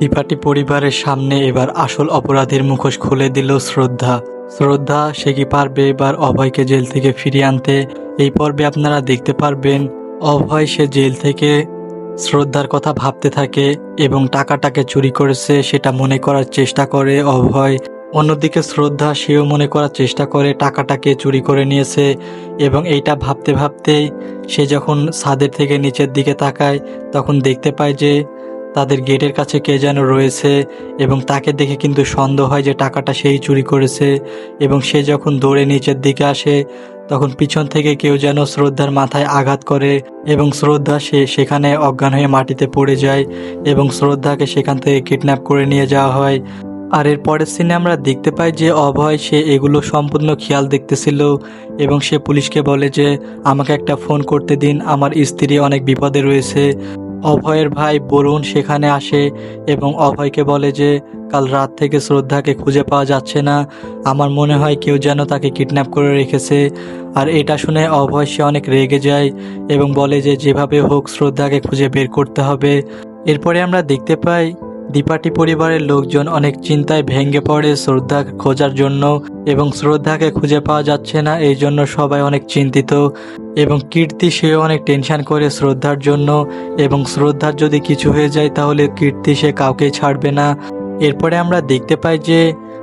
ত্রিপাঠী পরিবারের সামনে এবার আসল অপরাধীর মুখোশ খুলে দিল শ্রদ্ধা। শ্রদ্ধা, সে কি পারবে এবার অভয়কে জেল থেকে ফিরিয়ে আনতে? এই পর্বে আপনারা দেখতে পারবেন, অভয় সে জেল থেকে শ্রদ্ধার কথা ভাবতে থাকে এবং টাকাটাকে চুরি করেছে, সেটা মনে করার চেষ্টা করে অভয়। অন্যদিকে শ্রদ্ধা, সেও মনে করার চেষ্টা করে টাকাটাকে চুরি করে নিয়েছে এবং এইটা ভাবতে ভাবতেই সে যখন ছাদের থেকে নিচের দিকে তাকায়, তখন দেখতে পায় যে তাদের গেটের কাছে কে যেন রয়েছে এবং তাকে দেখে কিন্তু সন্দেহ হয় যে টাকাটা সেই চুরি করেছে এবং সে যখন দৌড়ে নিচের দিকে আসে, তখন পিছন থেকে কেউ যেন শ্রদ্ধার মাথায় আঘাত করে এবং শ্রদ্ধা সে সেখানে অজ্ঞান হয়ে মাটিতে পড়ে যায় এবং শ্রদ্ধাকে সেখান থেকে কিডন্যাপ করে নিয়ে যাওয়া হয়। আর এর পরের সিনে আমরা দেখতে পাই যে অভয়, সে এগুলো সম্পূর্ণ খেয়াল দেখতেছিল এবং সে পুলিশকে বলে যে, আমাকে একটা ফোন করতে দিন, আমার স্ত্রী অনেক বিপদে রয়েছে। অভয়ের ভাই বরুণ সেখানে আসে এবং অভয়কে বলে যে, কাল রাত থেকে শ্রদ্ধাকে খুঁজে পাওয়া যাচ্ছে না। আমার মনে হয় কেউ যেন তাকে কিডন্যাপ করে রেখেছে। আর এটা শুনে অভয় সে অনেক রেগে যায় এবং বলে যে, যেভাবে হোক শ্রদ্ধাকে খুঁজে বের করতে হবে। এরপরে আমরা দেখতে পাই দ্বিপাঠী পরিবারের লোকজন অনেক চিন্তায় ভেঙে পড়ে শ্রদ্ধা খোঁজার জন্য এবং শ্রদ্ধাকে খুঁজে পাওয়া যাচ্ছে না, এই জন্য সবাই অনেক চিন্তিত এবং কীর্তি সেও অনেক টেনশন করে শ্রদ্ধার জন্য এবং শ্রদ্ধার যদি কিছু হয়ে যায় তাহলে কীর্তি সে কাউকে ছাড়বে না। এরপরে আমরা দেখতে পাই যে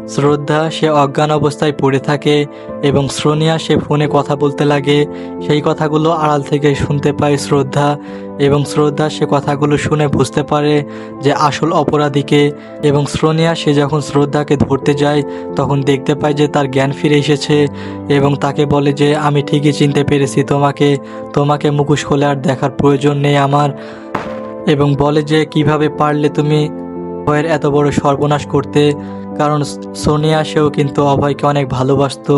শ্রদ্ধা, সে অজ্ঞান অবস্থায় পড়ে থাকে এবং শ্রোনিয়া সে ফোনে কথা বলতে লাগে। সেই কথাগুলো আড়াল থেকে শুনতে পায় শ্রদ্ধা এবং শ্রদ্ধা সে কথাগুলো শুনে বুঝতে পারে যে আসল অপরাধীকে এবং শ্রোনিয়া সে যখন শ্রদ্ধাকে ধরতে যায় তখন দেখতে পায় যে তার জ্ঞান ফিরে এসেছে এবং তাকে বলে যে, আমি ঠিকই চিনতে পেরেছি তোমাকে তোমাকে মুখোশ খুলে আর দেখার প্রয়োজন নেই আমার। এবং বলে যে, কীভাবে পারলে তুমি অভয়ের এত বড় সর্বনাশ করতে, কারণ সোনিয়া সেও কিন্তু অভয়কে অনেক ভালোবাসতো।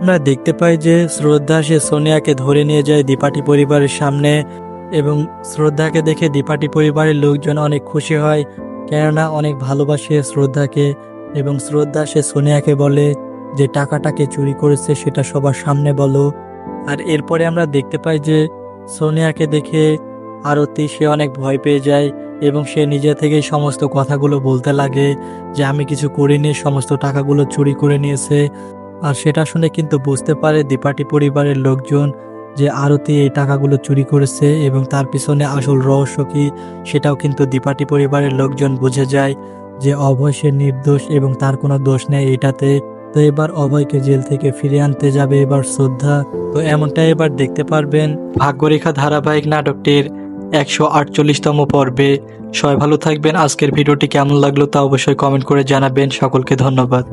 আমরা দেখতে পাই যে শ্রদ্ধা সে সোনিয়াকে ধরে নিয়ে যায় দ্বিপাঠী পরিবারের সামনে এবং শ্রদ্ধাকে দেখে দ্বিপাঠী পরিবারের লোকজন অনেক খুশি হয়, কেননা অনেক ভালোবাসে শ্রদ্ধাকে এবং শ্রদ্ধা সে সোনিয়াকে বলে যে টাকাটাকে চুরি করেছে সেটা সবার সামনে বলো। আর এরপরে আমরা দেখতে পাই যে সোনিয়াকে দেখে আরতি সে অনেক ভয় পেয়ে যায় এবং সে নিজে থেকেই সমস্ত কথাগুলো বলতে লাগে যে আমি কিছু করিনি, সমস্ত টাকাগুলো চুরি করে নিয়েছে। আর সেটা শুনে কিন্তু বুঝতে পারে দ্বিপাঠী পরিবারের লোকজন যে আরতি এই টাকাগুলো চুরি করেছে এবং তার পিছনে আসল রহস্য কি, সেটাও কিন্তু দ্বিপাঠী পরিবারের লোকজন বুঝে যায় যে অভয় সে নির্দোষ এবং তার কোনো দোষ নেই এটাতে। তো এবার অভয়কে জেল থেকে ফিরে আনতে যাবে এবার শ্রদ্ধা। তো এমনটাই এবার দেখতে পারবেন। ভাগ্যরেখা ধারাবাহিক নাটকটির একশো আটচল্লিশতম পর্বে। সবাই ভালো থাকবেন। আজকের ভিডিওটি কেমন লাগল তা অবশ্যই কমেন্ট করে জানাবেন। সকলকে ধন্যবাদ।